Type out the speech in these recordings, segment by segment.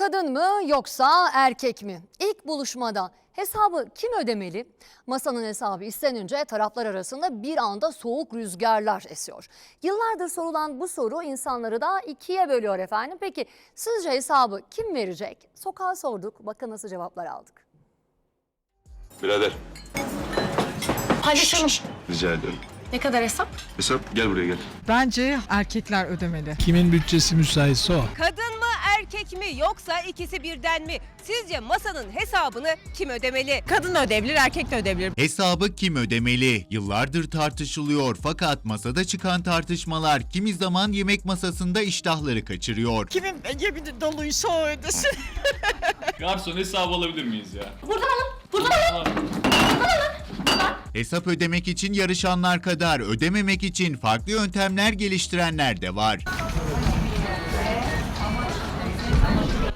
Kadın mı yoksa erkek mi? İlk buluşmada hesabı kim ödemeli? Masanın hesabı istenince taraflar arasında bir anda soğuk rüzgarlar esiyor. Yıllardır sorulan bu soru insanları da ikiye bölüyor efendim. Peki sizce hesabı kim verecek? Sokağa sorduk. Bakın nasıl cevaplar aldık. Birader Paylaşalım. rica ediyorum. Ne kadar hesap? Hesap gel buraya gel. Bence erkekler ödemeli. Kimin bütçesi müsaitse o. Kadın erkek mi yoksa ikisi birden mi? Sizce masanın hesabını kim ödemeli? Kadın da ödeyebilir, erkek de ödeyebilir. Hesabı kim ödemeli? Yıllardır tartışılıyor fakat masada çıkan tartışmalar kimi zaman yemek masasında iştahları kaçırıyor. Kimin yemin doluysa o ödesin. Garson hesabı alabilir miyiz ya? Buradan alın. Buradan alın. Hesap ödemek için yarışanlar kadar ödememek için farklı yöntemler geliştirenler de var.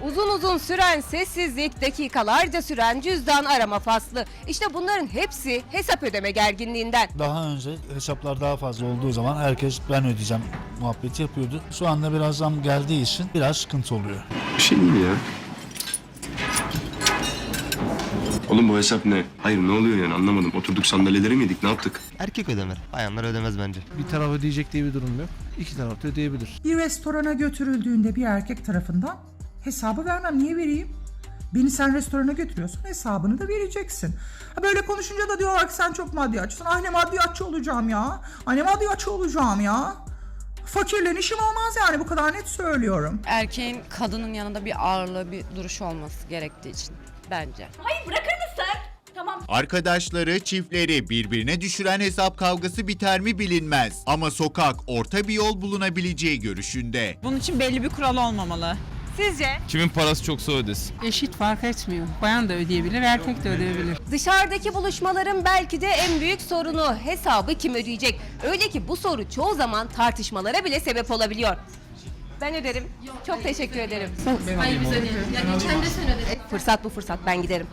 Uzun uzun süren sessizlik, dakikalarca süren cüzdan arama faslı. İşte bunların hepsi hesap ödeme gerginliğinden. Daha önce hesaplar daha fazla olduğu zaman herkes ben ödeyeceğim muhabbeti yapıyordu. Şu anda biraz zam geldiği için biraz sıkıntı oluyor. Bir şey değil ya. Oğlum bu hesap ne? Hayır ne oluyor yani anlamadım. Oturduk sandalyeleri mi yedik ne yaptık? Erkek ödemer. Bayanlar ödemez bence. Bir taraf ödeyecek diye bir durum yok. İki taraf da ödeyebilir. Bir restorana götürüldüğünde bir erkek tarafından hesabı vermem. Niye vereyim? Beni sen restorana götürüyorsun hesabını da vereceksin. Ha böyle konuşunca da diyorlar ki sen çok maddiyatçısın. Ah ne maddiyatçı olacağım ya. Ah ne maddiyatçı olacağım ya. Fakirle işim olmaz yani bu kadar net söylüyorum. erkeğin kadının yanında bir ağırlığı, bir duruşu olması gerektiği için bence. Hayır bırakır mısın? Tamam. Arkadaşları, çiftleri birbirine düşüren hesap kavgası biter mi bilinmez. Ama sokak orta bir yol bulunabileceği görüşünde. Bunun için belli bir kural olmamalı. Sizce? Kimin parası çoksa ödesin. Eşit fark etmiyor. Bayan da ödeyebilir, erkek de ödeyebilir. Dışarıdaki buluşmaların belki de en büyük sorunu hesabı kim ödeyecek? Öyle ki bu soru çoğu zaman tartışmalara bile sebep olabiliyor. Ben öderim. Çok teşekkür ederim. Hayır biz ödeyelim. Ya geçen de sen ödedin. Fırsat bu fırsat ben giderim.